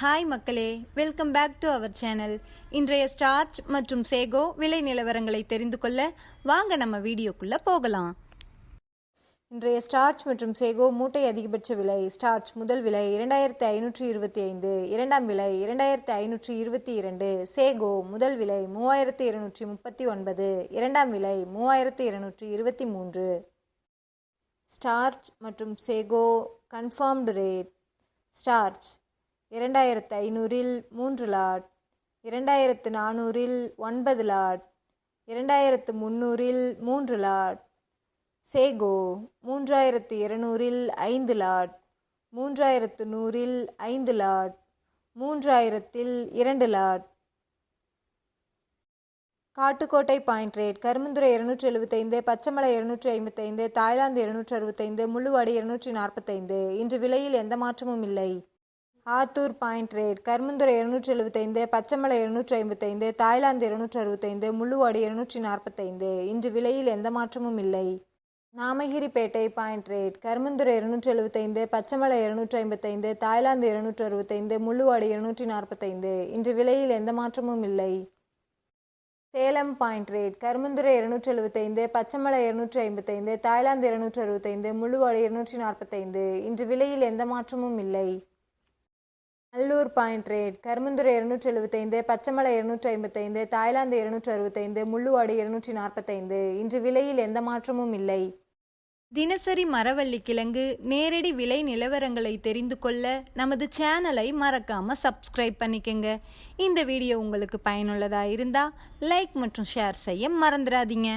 Hi மக்களே. Welcome back to our channel இன்றைய starch மற்றும் சேகோ விலை நிலவரங்களை தெரிந்து கொள்ள வாங்க நம்ம வீடியோக்குள்ளே போகலாம். இன்றைய ஸ்டார்ச் மற்றும் சேகோ மூட்டை அதிகபட்ச விலை ஸ்டார்ச் முதல் விலை இரண்டாயிரத்தி ஐநூற்றி இருபத்தி ஐந்து இரண்டாம் விலை இரண்டாயிரத்தி ஐநூற்றி இருபத்தி இரண்டு சேகோ முதல் விலை மூவாயிரத்தி இருநூற்றி முப்பத்தி ஒன்பது இரண்டாம் விலை மூவாயிரத்தி இருநூற்றி இருபத்தி மூன்று. ஸ்டார்ச் மற்றும் சேகோ கன்ஃபார்ம்டு ரேட் ஸ்டார்ச் இரண்டாயிரத்து ஐநூறில் மூன்று லாட் இரண்டாயிரத்து நானூறில் ஒன்பது லாட் இரண்டாயிரத்து முந்நூறில் மூன்று லாட் சேகோ மூன்றாயிரத்து இருநூறில் ஐந்து லாட் மூன்றாயிரத்து நூறில் ஐந்து லாட் மூன்றாயிரத்தில் இரண்டு lot. Kattukottai point rate Karumandurai இருநூற்றி எழுபத்தைந்து பச்சைமலை இருநூற்றி ஐம்பத்தைந்து தாய்லாந்து இருநூற்றி அறுபத்தைந்து முள்ளுவாடி இருநூற்றி நாற்பத்தைந்து இன்று விலையில் எந்த மாற்றமும் இல்லை. ஆத்தூர் பாயிண்ட் ரேட் கருமந்துறை இருநூற்றி எழுபத்தைந்து பச்சைமலை இருநூற்றி ஐம்பத்தைந்து தாய்லாந்து இருநூற்றி அறுபத்தைந்து முள்ளுவாடி இருநூற்றி நாற்பத்தைந்து இன்று விலையில் எந்த மாற்றமும் இல்லை. நாமகிரிப்பேட்டை பாயிண்ட் ரேட் கருமந்துறை இருநூற்றி எழுபத்தைந்து பச்சைமலை இருநூற்றி ஐம்பத்தைந்து தாய்லாந்து இருநூற்றி அறுபத்தைந்து முள்ளுவாடி இருநூற்றி நாற்பத்தைந்து இன்று விலையில் எந்த மாற்றமும் இல்லை. சேலம் பாயிண்ட் ரேட் கருமந்துறை இருநூற்றி எழுபத்தைந்து பச்சைமலை இருநூற்றி ஐம்பத்தைந்து தாய்லாந்து இருநூற்றி அறுபத்தைந்து முள்ளுவாடி இருநூற்றி நாற்பத்தைந்து இன்று விலையில் எந்த மாற்றமும் இல்லை. நல்லூர் பாயிண்ட் ரேட் கருமந்துறை இருநூற்றி எழுபத்தைந்து பச்சைமலை இருநூற்றி ஐம்பத்தைந்து தாய்லாந்து இருநூற்றி அறுபத்தைந்து முள்ளுவாடு இருநூற்றி நாற்பத்தைந்து இன்று விலையில் எந்த மாற்றமும் இல்லை. தினசரி மரவள்ளி கிழங்கு நேரடி விலை நிலவரங்களை தெரிந்து கொள்ள நமது சேனலை மறக்காம சப்ஸ்கிரைப் பண்ணிக்கங்க. இந்த வீடியோ உங்களுக்கு பயனுள்ளதா இருந்தா லைக் மற்றும் ஷேர் செய்ய மறந்துடாதீங்க.